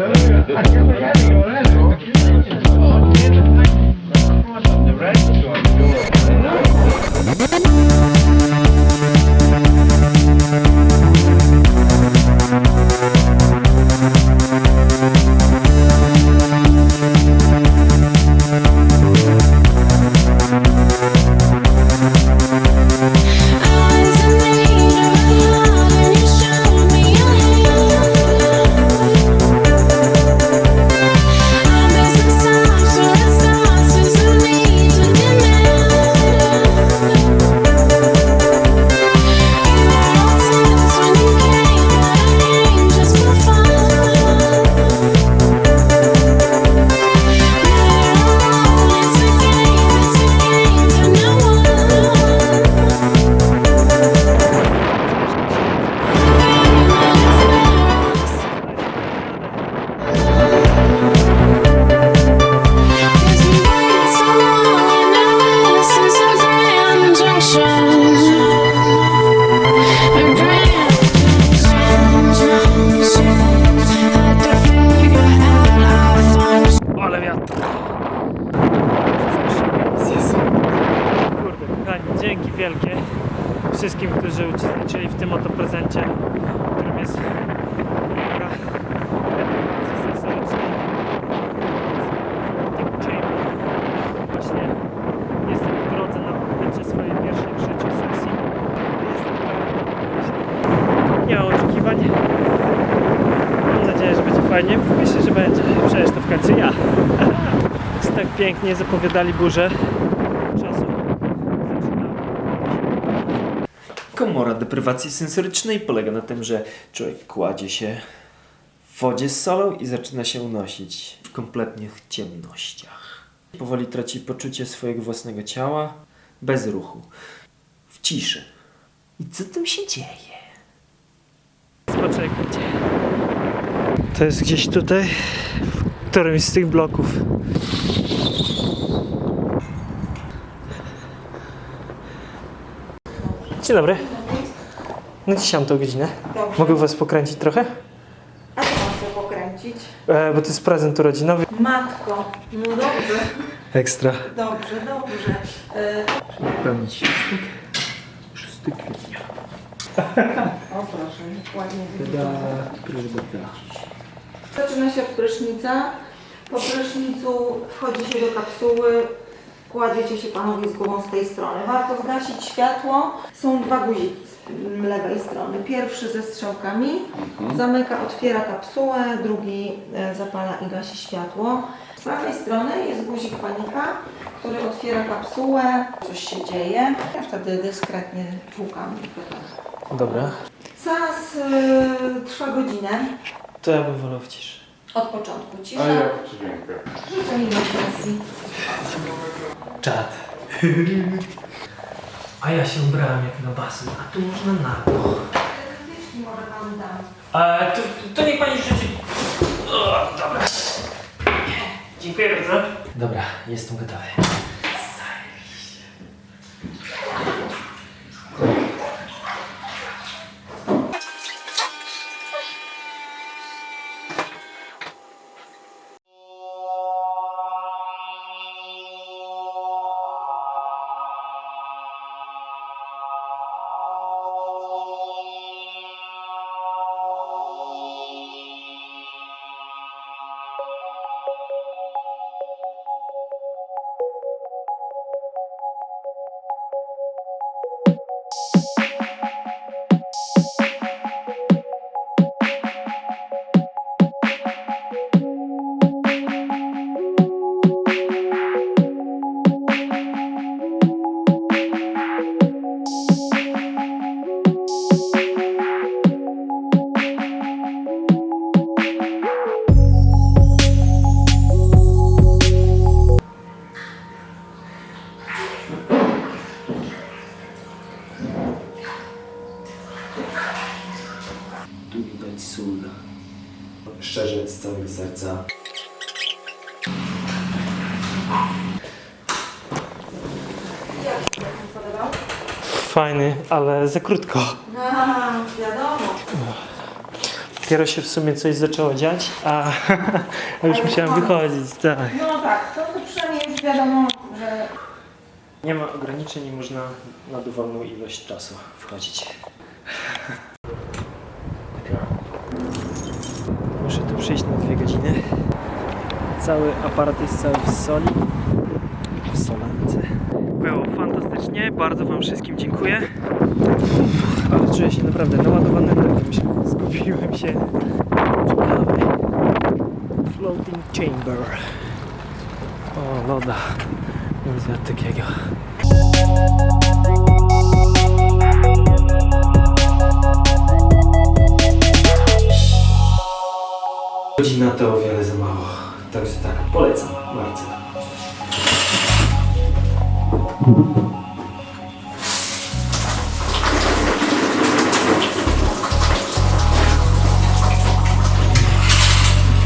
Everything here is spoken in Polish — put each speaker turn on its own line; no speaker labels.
Hoşçakalın. Ale wiatr. Jezu. Kurde, wszystkim, którzy uczestniczyli w tym oto prezencie, którym jest kultura edukacji sensorycznej. Think Chamber. Właśnie jestem w drodze na odbycie swojej pierwszej w życiu sesji. Jestem pewien, mam nadzieję, że będzie fajnie. Myślę, że będzie. Przecież to w końcu ja. Tak pięknie zapowiadali burzę. Czasu. Komora deprywacji sensorycznej polega na tym, że człowiek kładzie się w wodzie z solą i zaczyna się unosić w kompletnych ciemnościach. Powoli traci poczucie swojego własnego ciała, bez ruchu, w ciszy. I co tam się dzieje? Będzie. To jest gdzieś tutaj, w którymś z tych bloków. Dzień dobry. No dzisiaj mam tą godzinę.
Dobrze.
Mogę was pokręcić trochę?
A co mam sobie pokręcić?
E, bo to jest prezent urodzinowy.
Matko, no dobrze,
Ekstra.
dobrze, dobrze. E,
Pełnić szóstek. 6 kwietnia.
o proszę, ładnie
Da,
wygląda. Zaczyna się od prysznica. Po prysznicu wchodzi się do kapsuły. Kładziecie się panowie z głową z tej strony. Warto zgasić światło. Są dwa guziki z lewej strony. Pierwszy ze strzałkami. Zamyka, otwiera kapsułę. Drugi e, zapala i gasi światło. Z prawej strony jest guzik panika, który otwiera kapsułę. Coś się dzieje. Ja wtedy dyskretnie pukam. i pytam.
Dobra.
Seans y, trwa godzinę.
To ja bym wolał w ciszy.
Od początku cisza.
A jak dźwięka?
Życzę miłej sesji.
Czad. A ja się ubrałem jak na basen, a tu można nago.
Wytyczki może Panu dam.
A to, to niech pani rzuci. O, dobra. Dziękuję bardzo. Dobra, jestem gotowy. Sól. Szczerze, z całego serca.
Jak się podobał?
Fajny, ale za krótko.
A, wiadomo.
Dopiero się w sumie coś zaczęło dziać, a, a już musiałem wychodzić, tak.
No tak, to, to przynajmniej już wiadomo, że
Nie ma ograniczeń i można na dowolną ilość czasu wchodzić. Muszę tu przyjść na dwie godziny. Cały aparat jest cały w soli. W solance. Było fantastycznie, bardzo Wam wszystkim dziękuję. Ale czuję się naprawdę naładowany energią. się- Zgubiłem się w. Floating chamber. O, loda. Nic takiego. To o wiele za mało. Także tak, polecam bardzo.